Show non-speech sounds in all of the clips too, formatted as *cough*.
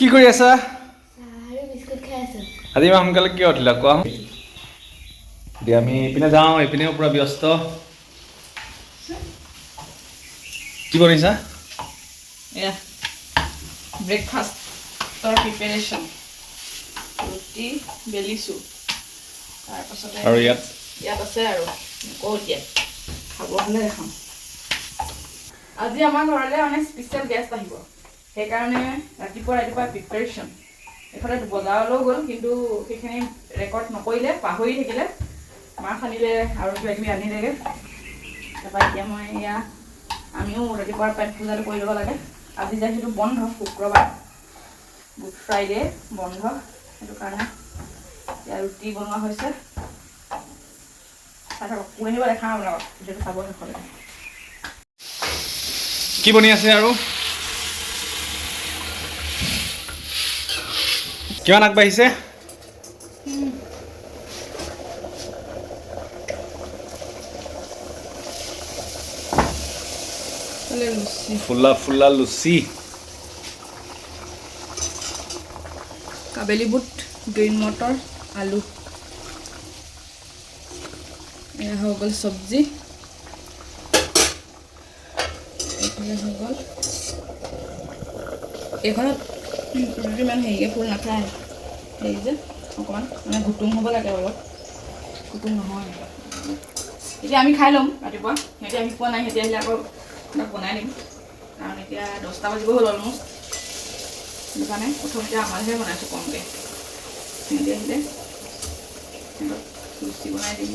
কি কৰি আছা? আৰু বিস্কুট খাই আছো। আজি ইমান সোনকালে কিয় উঠিলা? কোৱা। দিয়া আমি এইপিনে যাওঁ এইপিনেও পূৰা ব্যস্ত। কি বনাইছা ব্ৰেকফাষ্টৰ প্ৰিপেৰেশ্যন ৰুটি বেলিছোঁ তাৰপাছতে আৰু ইয়াত? ইয়াত আছে আৰু নকওঁ এতিয়া। খাব হ'লে দেখাম। আজি আমাৰ ঘৰলৈ মানে স্পেচিয়েল গেষ্ট আহিব। সেইকাৰণে ৰাতিপুৱা ৰাতিপুৱা প্ৰিপেৰেশ্যন এইফালে বজাৰলৈও গ'ল, কিন্তু সেইখিনি ৰেকৰ্ড নকৰিলে, পাহৰি থাকিলে। মাছ আনিলে আৰু কিবা কিবি আনিলেগৈ। তাৰপৰা এতিয়া মই এয়া, আমিও ৰাতিপুৱা পেট পূজাটো কৰি ল'ব লাগে। আজি যে সেইটো বন্ধ, শুক্ৰবাৰ। গুড ফ্ৰাইডে বন্ধ। সেইটো কাৰণে এতিয়া ৰুটি বনোৱা হৈছে। কি বনি আছে আৰু? কিমান আগবাঢ়িছে? ফুলা ফুলা লুচি। কাবেলি বুট গ্ৰীণ মটৰ আলু। এয়া হৈ গ'ল চব্জি। এইফালে হৈ গ'ল। এইখনত ৰুটি ইমান হেৰিকৈ ফুল নাখায় হেৰি যে অকণমান মানে ঘুটুং হ'ব লাগে অলপ। ঘুটুং নহয়। এতিয়া আমি খাই ল'ম ৰাতিপুৱা। সিহঁতি আহি পোৱা নাই সিহঁতি আহিলে আকৌ বনাই দিম। কাৰণ এতিয়া দহটা বাজিব হ'ল অলমষ্ট সেইটো কাৰণে প্ৰথম এতিয়া আমাৰহে বনাইছোঁ কমকৈ। সিহঁতি আহিলে। সিহঁতক লুচি বনাই দিম।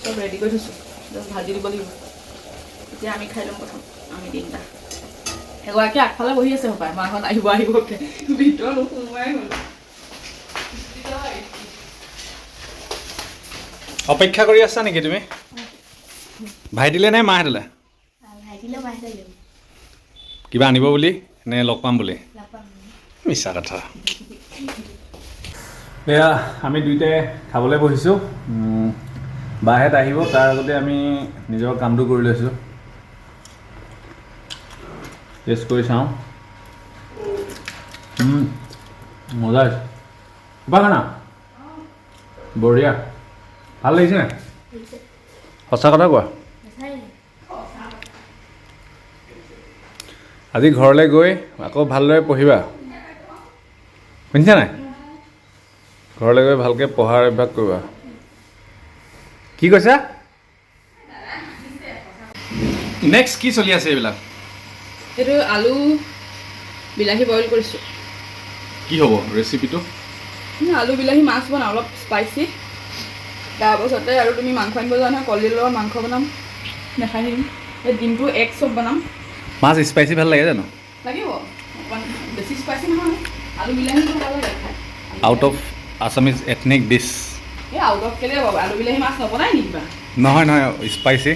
চব ৰেডি কৰি থৈছোঁ। জাষ্ট ভাজি দিব লাগিব। এতিয়া আমি খাই ল'ম প্ৰথম আমি তিনিটা। এগৰাকী আগফালে বহি আছে হপায় মাহঁত আহিব আহিবকে ভিতৰত সোমোৱাই হ'ল। অপেক্ষা কৰি আছা নেকি তুমি? ভাইটিলে নে মাহঁতলে ভাইটিলেও মাছ লাগিব কিবা আনিব বুলি নে লগ পাম বুলি? মিছা কথা। এয়া আমি দুইটাই খাবলৈ বহিছোঁ। বাহেঁত আহিব তাৰ আগতে আমি নিজৰ কামটো কৰি লৈছোঁ। টেষ্ট কৰি চাওঁ উম, মজা হৈছে কিবা খানা বঢ়িয়া ভাল লাগিছে নাই সঁচা কথা কোৱা আজি ঘৰলৈ গৈ আকৌ ভালদৰে পঢ়িবা। শুনিছা নাই? ঘৰলৈ গৈ ভালকৈ পঢ়াৰ অভ্যাস কৰিবা। কি কৈছা? নেক্সট কি চলি আছে এইবিলাক? এইটো আলু বিলাহী বইল কৰিছোঁ। কি হ'ব ৰেচিপিটো আলু বিলাহী মাছ বনাওঁ অলপ স্পাইচি তাৰপাছতে আৰু তুমি মাংস আনিব যোৱা নহয় কলডিলৰ লগত মাংস বনাম দেখাই দিম। এই ডিমটো এগ চব বনাম। মাছ স্পাইচি ভালো লাগে জানো? লাগিব। অকণমান বেছি স্পাইচি নহয়। আলু বিলাহীটো ভালো লাগে। খাই out of Assamese ethnic dish এই আউট অফ কেলে আলু বিলাহী মাছ নবনাই নেকি কিবা? নহয় নহয় স্পাইচি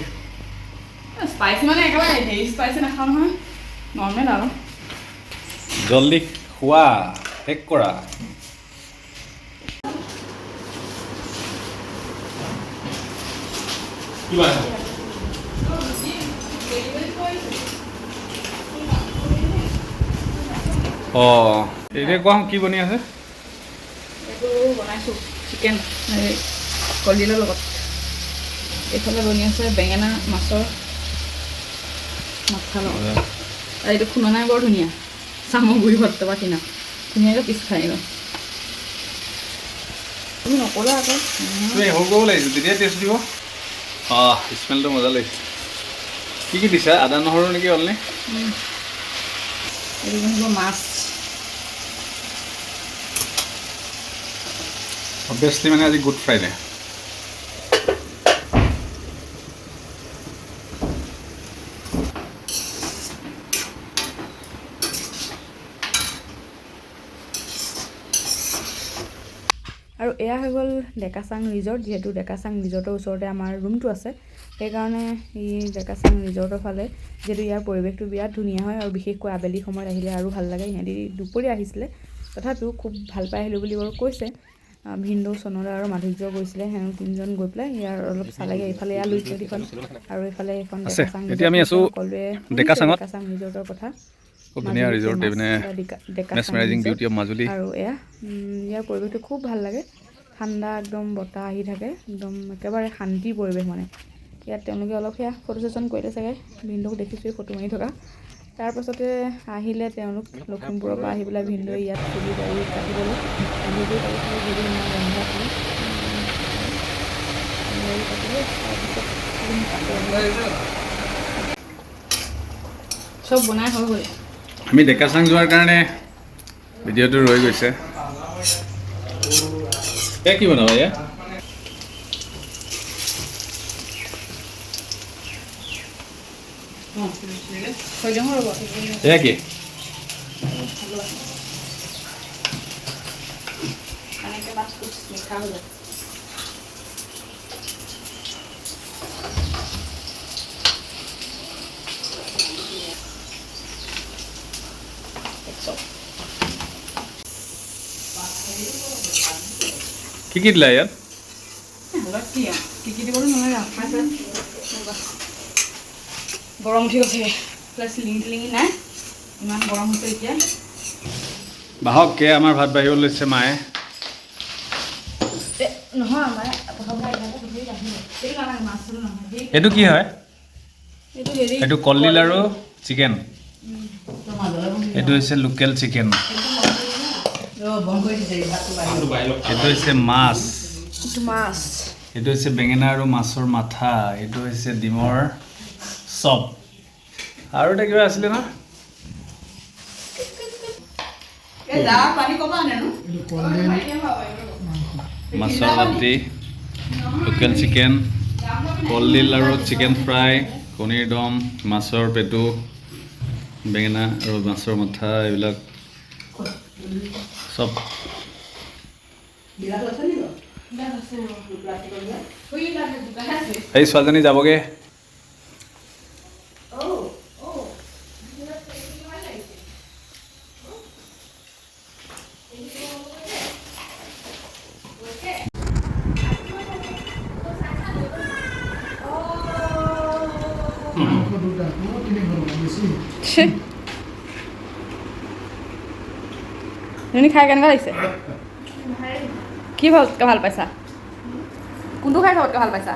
স্পাইচি মানে একেবাৰে হেৰি স্পাইচি নাখাওঁ নহয়। নৰ্মেল আৰু। জলদি খোৱা শেষ কৰা। কিবা অঁ এতিয়া কোৱা কি বনি আছে? এইটো বনাইছোঁ চিকেন কলডিলৰ লগত। এইফালে বনি আছে বেঙেনা মাছৰ। মাথা লগত আৰু এইটো খুন্দনাই বৰ ধুনীয়া। চামগুৰি সত্ৰৰ পৰা কিনা ধুনীয়াকৈ পিছ খাই তুমি নক'লা আকৌ। সৰু কৰিব লাগিছিল তেতিয়া টেষ্ট দিব। অঁ স্মেলটো মজা লাগিছে। কি কি দিছা? আদা নহৰু নেকি অলনি? মাছ। অভিয়াছলি মানে আজি গুড ফ্ৰাইডে আৰু এয়া হৈ গ'ল ডেকাচাং ৰিজৰ্ট যিহেতু ডেকাচাং ৰিজৰ্টৰ ওচৰতে আমাৰ ৰুমটো আছে। সেইকাৰণে ই ডেকাচাং ৰিজৰ্টৰ ফালে যিহেতু ইয়াৰ পৰিৱেশটো বিৰাট ধুনীয়া হয় আৰু বিশেষকৈ আবেলি সময়ত আহিলে আৰু ভালো লাগে। সিহঁতি দুপৰীয়া আহিছিলে। তথাপিও খুব ভালো পাই আহিলোঁ বুলি বাৰু কৈছে। ভিনদেউ চনদা আৰু মাধুৰ্য গৈছিলে। সেওঁ তিনিজন গৈ পেলাই ইয়াৰ অলপ চালেগৈ। এইফালে এয়া লুইচ নদীখন আৰু এইফালে এইখন। ডেকাচাং সকলোৱে ডেকাচাং ৰিজৰ্টৰ কথা। খুব ধুনীয়া মাজুলী এইপিনে এটা ডেকা- ডেকা মেচমেৰাইজিং বিউটি অফ মাজুলী। আৰু এয়া ইয়াৰ পৰিৱেশটো খুব ভালো লাগে। ঠাণ্ডা একদম বতাহ আহি থাকে একদম একেবাৰে শান্তিৰ পৰিৱেশ মানে। ইয়াত তেওঁলোকে অলপ সেয়া ফটো ছেশ্যন কৰিলে চাগে ভিনদেউক দেখিছোঁৱেই ফটো মাৰি থকা। তাৰপাছতে আহিলে তেওঁলোক লখিমপুৰৰ পৰা আহি পেলাই ভিনদেউৱে ইয়াত দাড়ি কাটিবলৈ। ভিনদেউ কাটিছিলে যদি ইমান বন্ধ আছিলে কাটে। গ'ল। আমি ডেকাচাং যোৱাৰ কাৰণে ভিডিঅ'টো ৰৈ গৈছে। এয়া কি বনাবা এয়া হৈ যাওঁ ৰ'ব এয়া কি এনেকৈ মাছ মিঠা হৈ যায় কি কি দিলা ইয়াত অলপ কি আৰু কি কি দিবলৈ নালাগে আৰু খাই চাই ৰ'বা। গৰম উঠি গৈছে। প্লাছ চিলিঙি টিলিঙি নাই ইমান গৰম হৈছে এতিয়া। বাহক কে আমাৰ ভাত বাঢ়িব লৈছে মায়ে। এইটো কি হয়? এইটো কলডিল আৰু চিকেন। এইটো হৈছে লোকেল চিকেন। এইটো হৈছে মাছ। মাছ। এইটো হৈছে বেঙেনা আৰু মাছৰ মাথা। এইটো হৈছে ডিমৰ চপ। আৰু এটা কিবা আছিলে ন? মাছৰ মাটি লোকেল চিকেন কলডিল আৰু চিকেন ফ্ৰাই কণীৰ দম মাছৰ পেটু বেঙেনা আৰু মাছৰ মাথা এইবিলাক। চব এই ছোৱালীজনী যাবগৈ তুমি খাই কেনেকুৱা লাগিছে? কি ভাল ভাল পাইছা? কোনটো খাই চবতকৈ ভাল পাইছা?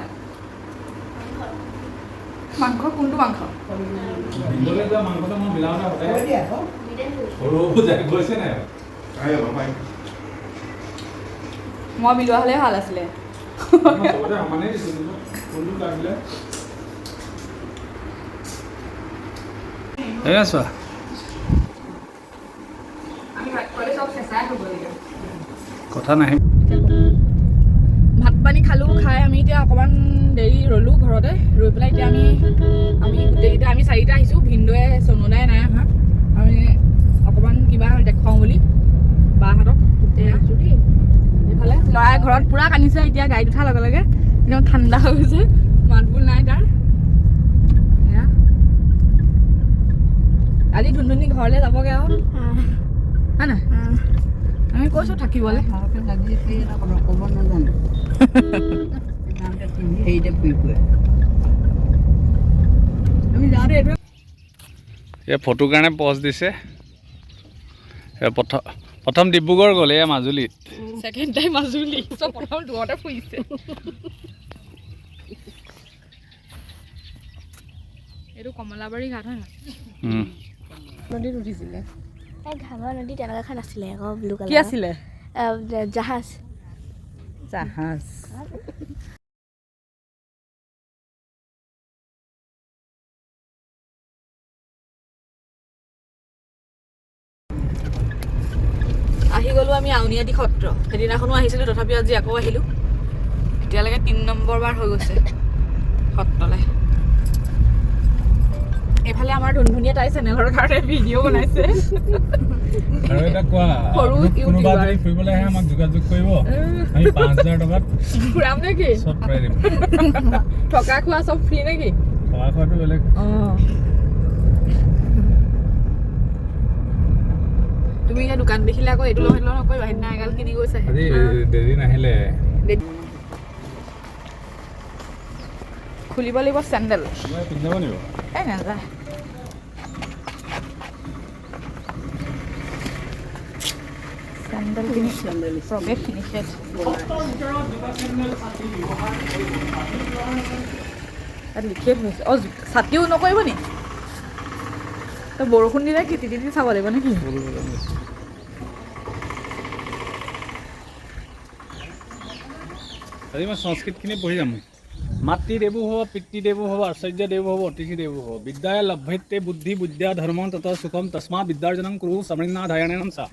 মাংস কোনটো মাংস? মই বিলোৱা হ'লে ভাল আছিলে। চোৱা আমি ভাত খোৱালে চব চেঁচাই হ'ব লাগিব কথা নাহে। ভাত পানী খালোঁ খাই আমি এতিয়া অকণমান দেৰি ৰ'লোঁ ঘৰতে। ৰৈ পেলাই এতিয়া আমি আমি গোটেইকেইটা আমি চাৰিটা আহিছোঁ ভিনদৌৱে চনুদাই নাই অহা। আমি অকণমান কিবা দেখুৱাওঁ বুলি বাহঁতক এয়া এইফালে ল'ৰাই ঘৰত পূৰা কান্দিছে এতিয়া গাড়ীত উঠাৰ লগে লগে। একদম ঠাণ্ডা হৈ গৈছে মাত বোল নাই তাৰ। এয়া। আজি ধুনধুনি ঘৰলৈ যাবগৈ আৰু। হয় নাই? আমি কৈছোঁ থাকিবলৈ আমি যাওঁতে এইটো এই ফটোৰ কাৰণে পজ দিছে প্ৰথম প্ৰথম ডিব্ৰুগড় গ'ল এয়া মাজুলীত ছেকেণ্ড টাইম মাজুলী চব প্ৰথম দূৰতে ফুৰিছে এইটো কমলাবাৰী ঘাট হয় নদীত উঠিছিলে এই ঘাগৰ নদী তেনেকুৱা এখন আছিলে আকৌ ব্লু কি কালাৰ আছিলে? জাহাজ। জাহাজ। আহি গ'লোঁ আমি আউনীআটী সত্ৰ। সেইদিনাখনো আহিছিলোঁ তথাপিও আজি আকৌ আহিলোঁ। এতিয়ালৈকে তিনি নম্বৰ বাৰ হৈ গৈছে সত্ৰলৈ। এইফালে আমাৰ ধুনধুনীয়া তাই চেনেলৰ কাৰণে ভিডিঅ' বনাইছে। আৰু এটা কোৱা সৰু কোনোবা। যদি ফুৰিবলৈ আহে আমাক যোগাযোগ কৰিব আমি *laughs* পাঁচ হাজাৰ টকাত ফুৰাম নেকি? চব কৰাই দিম। *laughs* থকা খোৱা চব ফ্ৰী নেকি? খোৱা খোৱাটো বেলেগ। অঁ। তুমি এতিয়া দোকান দেখিলে আকৌ এইটো লওঁ সেইটো লওঁ নকৰিবা সেইদিনা এগাল কিনি গৈছে দেৰি নাহিলে। খুলিব লাগিব চেণ্ডেল। এই নাযায়। তাত লিখি অঁ ছাতিও নকৰিব নি? বৰষুণ দিলে খেতি খেতি চাব লাগিব নেকি? আজি মই সংস্কৃতখিনি পঢ়ি যাম। मातृदेवो भव पितृदेवो भव आचार्यदेवो भव अतिथिदेवो भव विद्या लभ्यते बुद्धि बुद्धिया धर्म तथा सुखम तस्मा विद्यार्जनम कुरु समृन्नाधायणेन सा।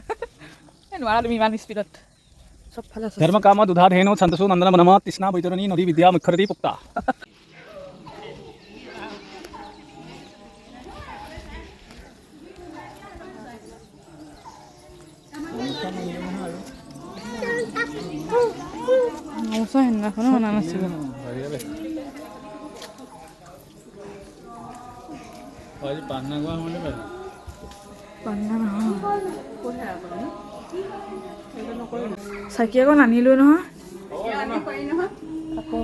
धर्म काम दुधा धेनु छंदसु नंदन मनम तिस्ना वैतरणी नदी विद्या मुखरति पुक्ता। Vamos a ver, no, no, no, আজি পান্না পান্না নহয় চাকি আকৌ নানিলোঁ নহয় আকৌ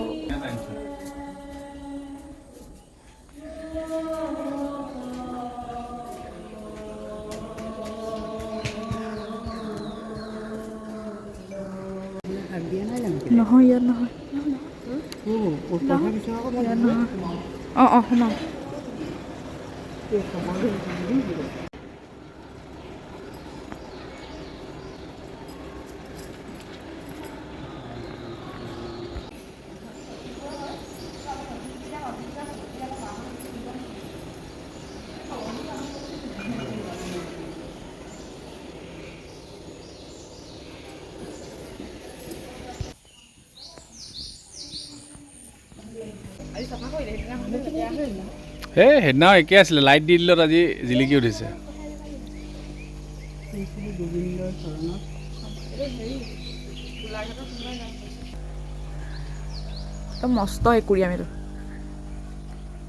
নহয় ইয়াত নহয় 어, 어, 고마워. এই সেইদিনাও একে আছিলে লাইট দি দিলত, আজি জিলিকি উঠিছে। একদম মস্ত একুৰি আমিতো।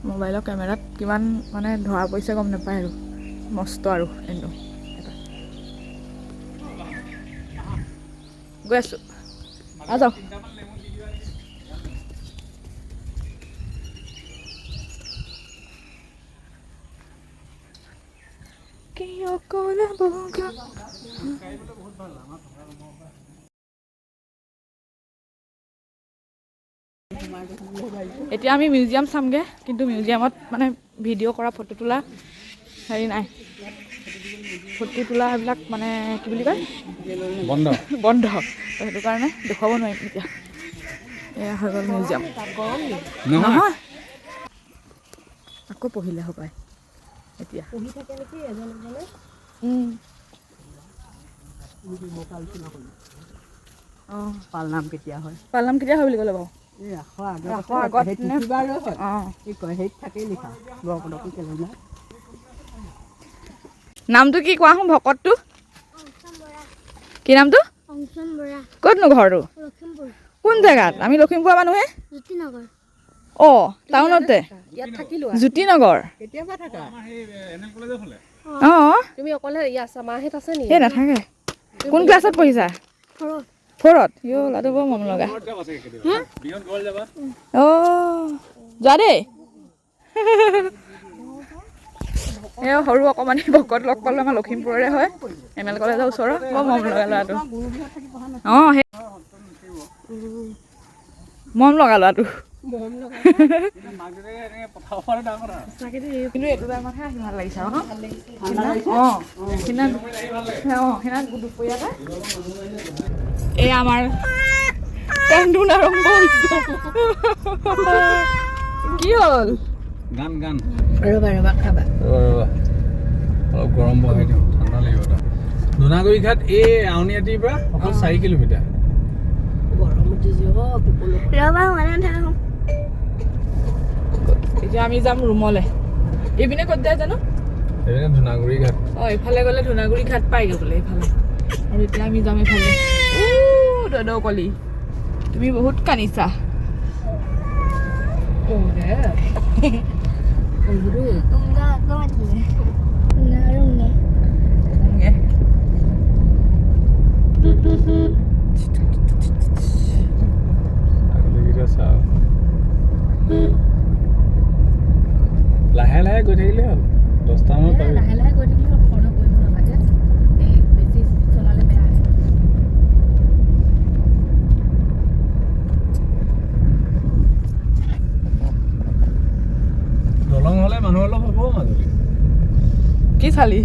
মোবাইলৰ কেমেৰাত কিমান মানে ধৰা পৰিছে, গম নাপায় আৰু। মস্ত আৰু একদম গৈ আছোঁ। আহ, যাওঁ কিয় ক'লে বগা এতিয়া আমি মিউজিয়াম চামগৈ কিন্তু মিউজিয়ামত মানে ভিডিঅ' কৰা ফটো তোলা হেৰি নাই। ফটো তোলা সেইবিলাক মানে কি বুলি কয়? বন্ধ। বন্ধ। সেইটো কাৰণে দেখুৱাব নোৱাৰিম এতিয়া। এয়া হৈ গ'ল মিউজিয়াম। নহয়। আকৌ পঢ়িলে হপায়। এতিয়া। উম। পালনাম কেতিয়া হয়? পালনাম কেতিয়া হয় বুলি ক'লে বাৰু? নামটো কি কোৱা হ'ল ভকতটো? কি নামটো? ক'তনো ঘৰটো? কোন জেগাত? আমি লখিমপুৰৰ মানুহে? অ টাউনতে। জ্যোতিনগৰ। অঁ। তুমি অকলে ইয়াত চামাহিত আছে নি এই নাথাকে। কোন ক্লাছত পঢ়িছা? ফ'ৰত। ইঅ' ল'ৰাটো বৰ মন লগা। অঁ যোৱা দেই। এই সৰু অকণমানি ভকত লগ পালোঁ আমাৰ লখিমপুৰৰে হয়। এম এল কলেজৰ ওচৰৰ। বৰ মৰম লগা ল'ৰাটো। অঁ সেই মৰম লগা ল'ৰাটো। *laughs* কিন্তু এইটো টাইমতহে আহি ভাল লাগিছে আৰু ন? অঁ সেইদিনা অঁ সেইদিনা দুপৰীয়াতে এই আমাৰ আৰম্ভ কি হ'ল? গান গান। ৰ'বা ৰ'বা খাবা। ৰ'বা, ৰ'বা। অলপ গৰম বহাই দিওঁ ঠাণ্ডা লাগিব ধূনাগুৰি ঘাট এই আউনীআটিৰ পৰা অকল চাৰি কিলোমিটাৰ। ৰবা মানে এতিয়া আমি যাম ৰুমলৈ। এইপিনে ক'ত যায় জানো? ধূনাগুৰি ঘাট। অঁ এইফালে গ'লে ধূনাগুৰি ঘাট পায়গৈ বোলে এইফালে। আৰু এতিয়া আমি যাম এইফালে। দদৌ কলি তুমি বহুত কান্দিছা উংগা লাহে লাহে গৈ থাকিলে হ'ল। দহটামান লাহে লাহে গৈ থাকিলে কি চালি?